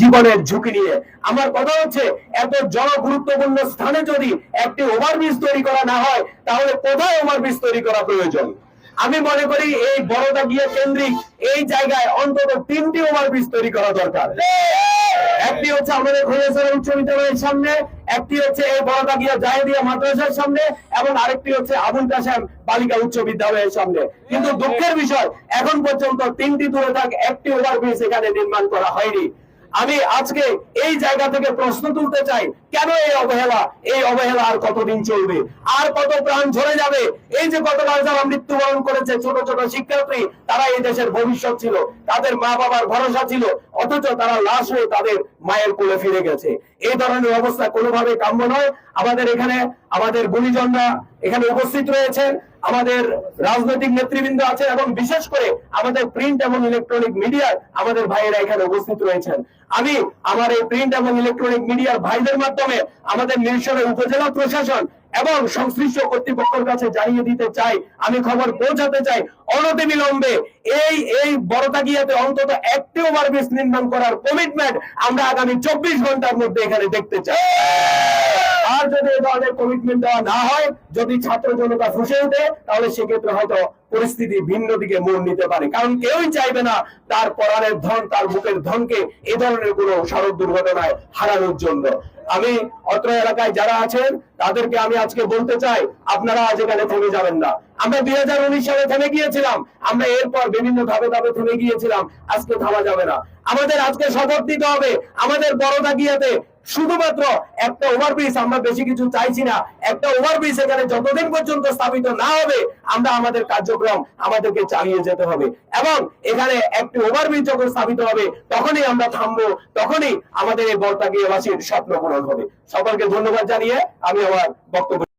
জীবনের ঝুঁকি নিয়ে। আমার কথা হচ্ছে, এত জন গুরুত্বপূর্ণ স্থানে যদি একটি ওভারব্রিজ তৈরি করা না হয়, তাহলে কোথায় ওভারব্রিজ তৈরি করা প্রয়োজন? আমি মনে করি, এই বড়দা গিয়ে কেন্দ্রিক এই জায়গায় অন্তত তিনটি ওভারব্রিজ তৈরি করা দরকার। একটি হচ্ছে আমাদের খৈয়াসর উচ্চ বিদ্যালয়ের সামনে, একটি হচ্ছে এই বড়দা গিয়া জাহেদিয়া মাদ্রাসার সামনে, এবং আরেকটি হচ্ছে আবুল কাসেম বালিকা উচ্চ বিদ্যালয়ের সামনে। কিন্তু দুঃখের বিষয়, এখন পর্যন্ত তিনটি দূরে থাক একটি ওভারব্রিজ এখানে নির্মাণ করা হয়নি। আমি আজকে এই জায়গা থেকে প্রশ্ন তুলতে চাই, কেন এই অবহেলা? এই অবহেলা আর কতদিন চলবে? আর কত প্রাণ ঝরে যাবে? এই যে গতকাল যারা মৃত্যুবরণ করেছে ছোট ছোট শিক্ষার্থী, তারা এই দেশের ভবিষ্যৎ ছিল। তাদের মা বাবার ভরসা ছিল, অথচ তারা লাশ হয়ে তাদের মায়ের কোলে ফিরে গেছে। এই ধরনের অবস্থা কোনোভাবে কাম্য নয়। আমাদের এখানে, আমাদের গুণীজনরা এখানে উপস্থিত রয়েছেন, আমাদের রাজনৈতিক নেতৃবৃন্দ আছে এবং বিশেষ করে আমাদের প্রিন্ট এবং ইলেকট্রনিক মিডিয়ার আমাদের ভাইয়েরা এখানে উপস্থিত রয়েছেন। আমি আমার এই প্রিন্ট এবং ইলেকট্রনিক মিডিয়ার ভাইদের মাধ্যমে আমাদের নিরসনের উপজেলা প্রশাসন এবং সংশ্লিষ্ট কর্তৃপক্ষের কাছে জানিয়ে দিতে চাই, আমি খবর পৌঁছাতে চাই অনতিবিলম্বে এই এই বড়তাগিয়াতে অন্তত একটি ওভারব্রিজ নির্মাণ করার কমিটমেন্ট আমরা আগামী চব্বিশ ঘণ্টার মধ্যে এখানে দেখতে চাই। আর যদি এ ধরনের কমিটমেন্ট দেওয়া না হয়, যদি ছাত্র জনতা ফুসে ওঠে, তাহলে সেক্ষেত্রে হয়তো পরিস্থিতি ভিন্ন দিকে মোড় নিতে পারে। কারণ কেউই চাইবে না তার পরাণের ধন, তার বুকের ধনকে এ ধরনের কোনো সড়ক দুর্ঘটনায় হারানোর জন্য। আমি অত্র এলাকায় যারা আছেন, তাদেরকে আমি আজকে বলতে চাই, আপনারা আজ এখানে থেমে যাবেন না। আমরা দুই হাজার উনিশ সালে থেমে গিয়েছিলাম, আমরা এরপর বিভিন্ন ধাপে ধাপে থেমে গিয়েছিলাম, আজকে থামা যাবে না। আমাদের আজকে শপথ দিতে হবে, আমাদের বড় গিয়াতে শুধুমাত্র একটা ওভারব্রিজ আমরা বেশি কিছু চাইছি না। একটা ওভারব্রিজ এখানে যতদিন পর্যন্ত স্থাপিত না হবে, আমরা আমাদের কার্যক্রম আমাদেরকে চালিয়ে যেতে হবে। এবং এখানে একটি ওভারব্রিজ যখন স্থাপিত হবে, তখনই আমরা থামবো, তখনই আমাদের এই বর্তাগিয়াবাসীর স্বপ্ন পূরণ হবে। সকলকে ধন্যবাদ জানিয়ে আমি আমার বক্তব্য